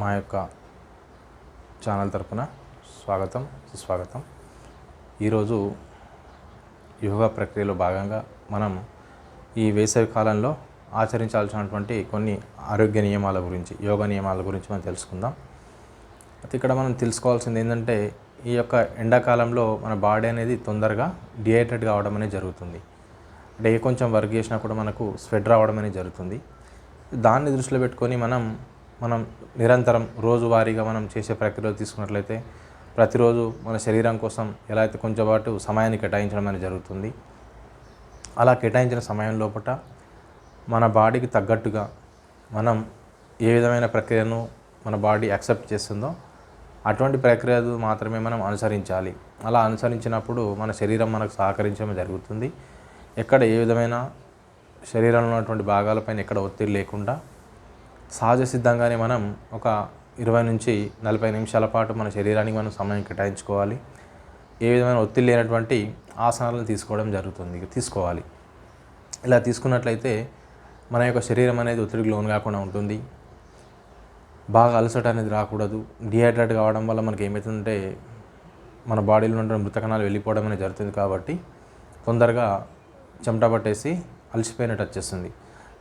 మా యొక్క ఛానల్ తరపున స్వాగతం సుస్వాగతం. ఈరోజు యోగా ప్రక్రియలో భాగంగా మనం ఈ వేసవి కాలంలో ఆచరించాల్సినటువంటి కొన్ని ఆరోగ్య నియమాల గురించి యోగా నియమాల గురించి మనం తెలుసుకుందాం. అయితే ఇక్కడ మనం తెలుసుకోవాల్సింది ఏంటంటే ఈ యొక్క ఎండాకాలంలో మన బాడీ అనేది తొందరగా డిహైడ్రేట్ కావడం అనేది జరుగుతుంది. అంటే ఏ కొంచెం వర్క్ చేసినా కూడా మనకు స్వెట్ రావడం అనేది జరుగుతుంది. దాన్ని దృష్టిలో పెట్టుకొని మనం మనం నిరంతరం రోజువారీగా మనం చేసే ప్రక్రియలు తీసుకున్నట్లయితే ప్రతిరోజు మన శరీరం కోసం ఎలా అయితే కొంచెం పాటు సమయాన్ని కేటాయించడం అనేది జరుగుతుంది. అలా కేటాయించిన సమయం లోపల మన బాడీకి తగ్గట్టుగా మనం ఏ విధమైన ప్రక్రియను మన బాడీ యాక్సెప్ట్ చేస్తుందో అటువంటి ప్రక్రియలు మాత్రమే మనం అనుసరించాలి. అలా అనుసరించినప్పుడు మన శరీరం మనకు సహకరించడం జరుగుతుంది. ఎక్కడ ఏ విధమైన శరీరంలో ఉన్నటువంటి భాగాలపైన ఎక్కడ ఒత్తిడి లేకుండా సహజ సిద్ధంగానే మనం ఒక ఇరవై నుంచి నలభై నిమిషాల పాటు మన శరీరానికి మనం సమయం కేటాయించుకోవాలి. ఏ విధమైన ఒత్తిడి లేనటువంటి ఆసనాలను తీసుకోవడం జరుగుతుంది. తీసుకోవాలి. ఇలా తీసుకున్నట్లయితే మన యొక్క శరీరం అనేది ఒత్తిడికి లోన్ కాకుండా ఉంటుంది. బాగా అలసట అనేది రాకూడదు. డిహైడ్రేట్ కావడం వల్ల మనకి ఏమవుతుందంటే మన బాడీలో ఉన్న మృతకణాలు వెళ్ళిపోవడం అనేది జరుగుతుంది కాబట్టి తొందరగా చెమట పట్టేసి అలసిపోయినట్టు వచ్చేస్తుంది.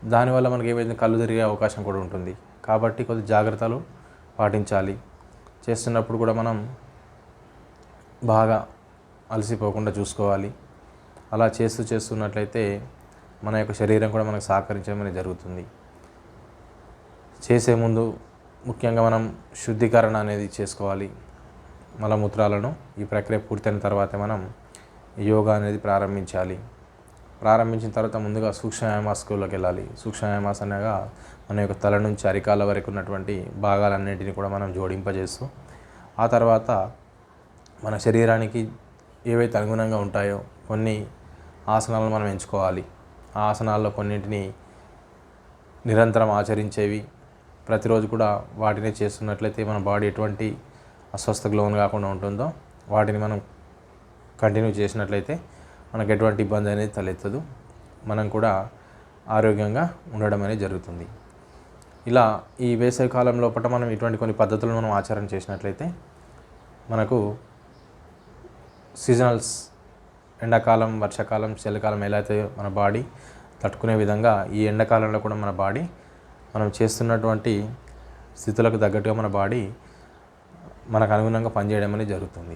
దానివల్ల మనకి ఏమైతే కళ్ళు తిరిగే అవకాశం కూడా ఉంటుంది. కాబట్టి కొద్ది జాగ్రత్తలు పాటించాలి. చేస్తున్నప్పుడు కూడా మనం బాగా అలసిపోకుండా చూసుకోవాలి. అలా చేస్తూ చేస్తున్నట్లయితే మన యొక్క శరీరం కూడా మనకు సహకరించడం అనేది జరుగుతుంది. చేసే ముందు ముఖ్యంగా మనం శుద్ధీకరణ అనేది చేసుకోవాలి. మలమూత్రాలను ఈ ప్రక్రియ పూర్తయిన తర్వాత మనం యోగా అనేది ప్రారంభించాలి. ప్రారంభించిన తర్వాత ముందుగా సూక్ష్మయామాస్కుల్లోకి వెళ్ళాలి. సూక్ష్మయామాస్ అనగా మన యొక్క తల నుంచి అరికాల వరకు ఉన్నటువంటి భాగాలన్నింటినీ కూడా మనం జోడింపజేస్తూ ఆ తర్వాత మన శరీరానికి ఏవైతే అనుగుణంగా ఉంటాయో కొన్ని ఆసనాలను మనం ఎంచుకోవాలి. ఆ ఆసనాల్లో కొన్నింటిని నిరంతరం ఆచరించేవి ప్రతిరోజు కూడా వాటినే చేస్తున్నట్లయితే మన బాడీ ఎటువంటి అస్వస్థకు లోన్ కాకుండా ఉంటుందో వాటిని మనం కంటిన్యూ చేసినట్లయితే మనకు ఎటువంటి ఇబ్బంది అనేది తలెత్తదు. మనం కూడా ఆరోగ్యంగా ఉండడం అనేది జరుగుతుంది. ఇలా ఈ వేసవి కాలం లోపల మనం ఇటువంటి కొన్ని పద్ధతులను మనం ఆచరణ చేసినట్లయితే మనకు సీజనల్స్ ఎండాకాలం వర్షాకాలం చలికాలం ఎలా అయితే మన బాడీ తట్టుకునే విధంగా ఈ ఎండాకాలంలో కూడా మన బాడీ మనం చేస్తున్నటువంటి స్థితులకు తగ్గట్టుగా మన బాడీ మనకు అనుగుణంగా పనిచేయడం అనేది జరుగుతుంది.